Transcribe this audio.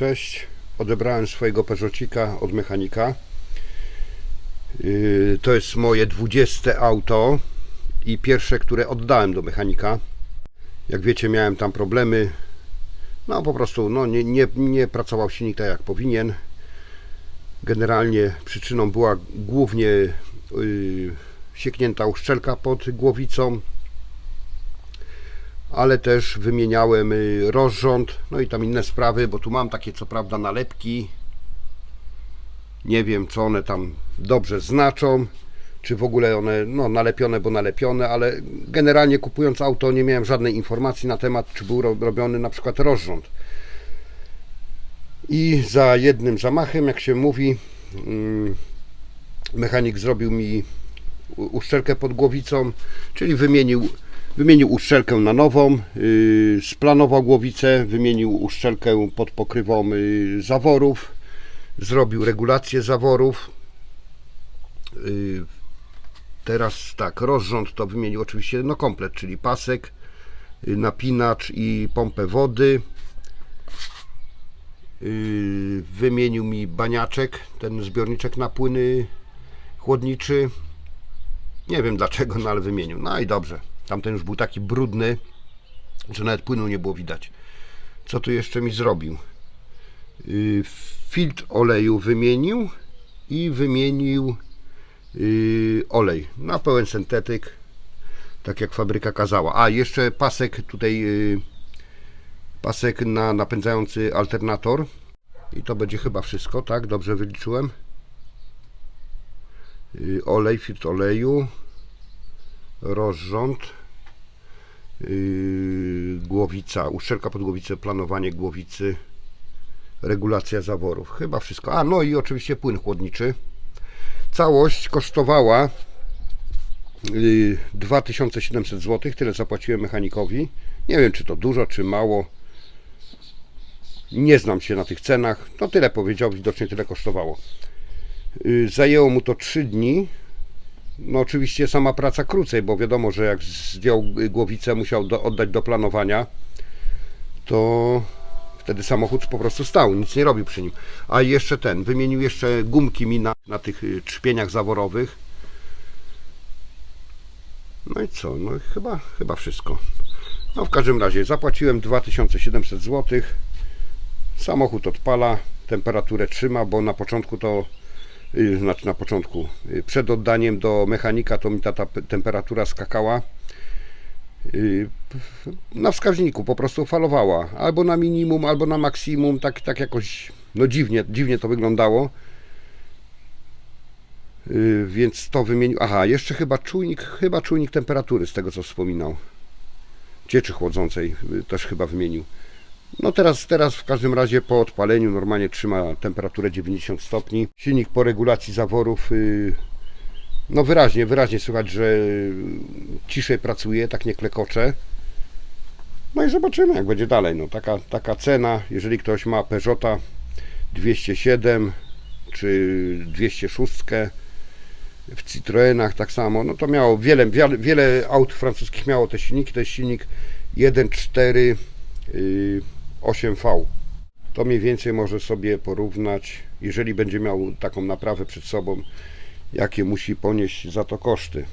Cześć, odebrałem swojego Peugeotika od mechanika. Yy, To jest moje 20 auto i pierwsze, które oddałem do mechanika. Jak wiecie, miałem tam problemy. No po prostu no, nie, nie, nie pracował silnik tak jak powinien. Generalnie przyczyną była głównie yy, sieknięta uszczelka pod głowicą ale też wymieniałem y, rozrząd, no i tam inne sprawy, bo tu mam takie co prawda nalepki. Nie wiem, co one tam dobrze znaczą, czy w ogóle one no, nalepione, bo nalepione, ale generalnie kupując auto nie miałem żadnej informacji na temat, czy był ro- robiony na przykład rozrząd. I za jednym zamachem, jak się mówi, mm, mechanik zrobił mi uszczelkę pod głowicą, czyli wymienił, wymienił uszczelkę na nową, yy, splanował głowicę, wymienił uszczelkę pod pokrywą yy, zaworów, zrobił regulację zaworów. Yy, teraz tak, rozrząd to wymienił oczywiście no komplet, czyli pasek, napinacz i pompę wody. Wymienił mi baniaczek, ten zbiorniczek na płyny chłodniczy. Nie wiem dlaczego, no ale wymienił. No i dobrze. Tamten już był taki brudny, że nawet płynu nie było widać. Co tu jeszcze mi zrobił? Yy, Filtr oleju wymienił i wymienił yy, olej na pełen syntetyk, tak jak fabryka kazała. A jeszcze pasek tutaj, yy, pasek na napędzający alternator. I to będzie chyba wszystko, tak? Dobrze wyliczyłem. Olej, filtr oleju, rozrząd, głowica, uszczelka pod głowicę, planowanie głowicy, regulacja zaworów. Chyba wszystko. A, no i oczywiście płyn chłodniczy. Całość kosztowała yy, 2700 zł. Tyle zapłaciłem mechanikowi. Nie wiem, czy to dużo, czy mało. Nie znam się na tych cenach. No tyle powiedział, widocznie tyle kosztowało. Yy, Zajęło mu to 3 dni. No oczywiście sama praca krócej, bo wiadomo, że jak zdjął głowicę, musiał do, oddać do planowania, to wtedy samochód po prostu stał, nic nie robił przy nim. A jeszcze ten, wymienił jeszcze gumki mi na, na tych y, trzpieniach zaworowych. No i co? No chyba, chyba wszystko. No w każdym razie zapłaciłem 2700 zł. Samochód odpala, temperaturę trzyma, bo na początku to y, znaczy na początku, y, przed oddaniem do mechanika to mi ta, ta temperatura skakała y, na wskaźniku, po prostu falowała, albo na minimum, albo na maksimum, tak, tak jakoś, no dziwnie, dziwnie to wyglądało. Y, Więc to wymienił. Aha, jeszcze chyba czujnik, chyba czujnik temperatury, z tego co wspominał. Cieczy chłodzącej y, też chyba wymienił. No teraz, teraz w każdym razie po odpaleniu normalnie trzyma temperaturę 90 stopni. Silnik po regulacji zaworów yy, no wyraźnie, wyraźnie słychać, że yy, ciszej pracuje, tak nie klekocze. No i zobaczymy jak będzie dalej. No taka, taka cena, jeżeli ktoś ma Peugeota 207 czy 206 w Citroenach tak samo, no to miało wiele, wiele, wiele aut francuskich miało te silniki, to jest silnik 1.4 yy, 8V. To mniej więcej może sobie porównać, jeżeli będzie miał taką naprawę przed sobą, jakie musi ponieść za to koszty.